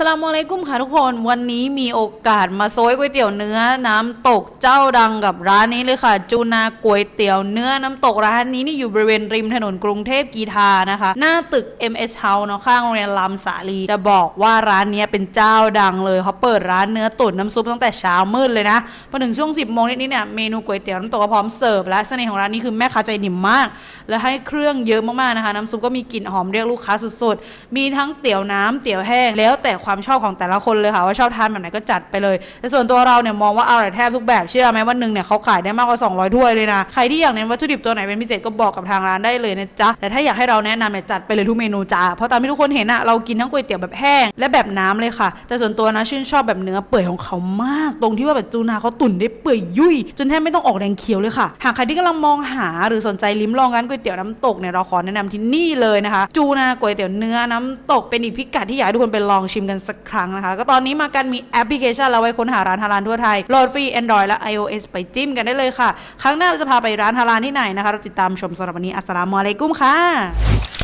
สลามอะลัยกุมค่ะทุกคนวันนี้มีโอกาสมาโซยก๋วยเตี๋ยวเนื้อน้ำตกเจ้าดังกับร้านนี้เลยค่ะ จูนาก๋วยเตี๋ยวเนื้อน้ำตกร้านนี้นี่อยู่บริเวณริมถนนกรุงเทพกีทานะคะ หน้าตึก MS House เนาะข้างโรงเรียนลำสาลี จะบอกว่าร้านนี้เป็นเจ้าดังเลยเขาเปิดร้านเนื้อตุ๋นน้ำซุปตั้งแต่เช้ามืดเลยนะพอถึงช่วง 10โมงนิดๆเนี่ยเมนูก๋วยเตี๋ยวน้ำตกก็พร้อมเสิร์ฟและเสน่ห์ของร้านนี้คือแม่ค้าใจดีมาก และให้เครื่องเยอะมากๆนะคะ น้ำซุปก็มีกลิ่นหอมเรียกลูกค้าสุดๆ มีทั้งเตี๋ยวน้ำเตี๋ยวแห้งแล้วแต่ความชอบของแต่ละคนเลยค่ะว่าชอบทานแบบไหนก็จัดไปเลย แต่ส่วนตัวเราเนี่ยมองว่าอร่อยแทบทุกแบบเชื่อไหมวันหนึ่งเนี่ยเขาขายได้มากกว่า 200ถ้วยเลยนะใครที่อยากเน้นวัตถุดิบตัวไหนเป็นพิเศษก็บอกกับทางร้านได้เลยนะจ๊ะแต่ถ้าอยากให้เราแนะนำเนี่ยจัดไปเลยทุกเมนูจ้าเพราะตามที่ทุกคนเห็นอะเรากินทั้งก๋วยเตี๋ยวแบบแห้งและแบบน้ำเลยค่ะ แต่ส่วนตัวนะชื่นชอบแบบเนื้อเปื่อยของเขามาก ตรงที่ว่าแบบจูนาเขาตุ๋นได้เปื่อยยุ่ยจนแทบไม่ต้องออกแรงเคี้ยวเลยค่ะ หากใครที่กำลังมองหาหรือสนใจลิ้มลองร้านก๋วยเตี๋ยวน้ำตกเนี่ยเราขอแนะนำที่นี่เลยนะคะ จูนาก๋วยเตี๋ยวเนื้อน้ำตกเป็นอีกพิกัดที่อยากให้ทุกคนไปลองชิมกันสักครั้งนะคะ ก็ตอนนี้มากันมีแอปพลิเคชันเราไว้ค้นหาร้านฮาลาลทั่วไทยโหลดฟรี Android และ iOS ไปจิ้มกันได้เลยค่ะ ครั้งหน้าเราจะพาไปร้านฮาลาลที่ไหนนะคะ เราติดตามชมสำหรับวันนี้อัสสลามุอะลัยกุมค่ะ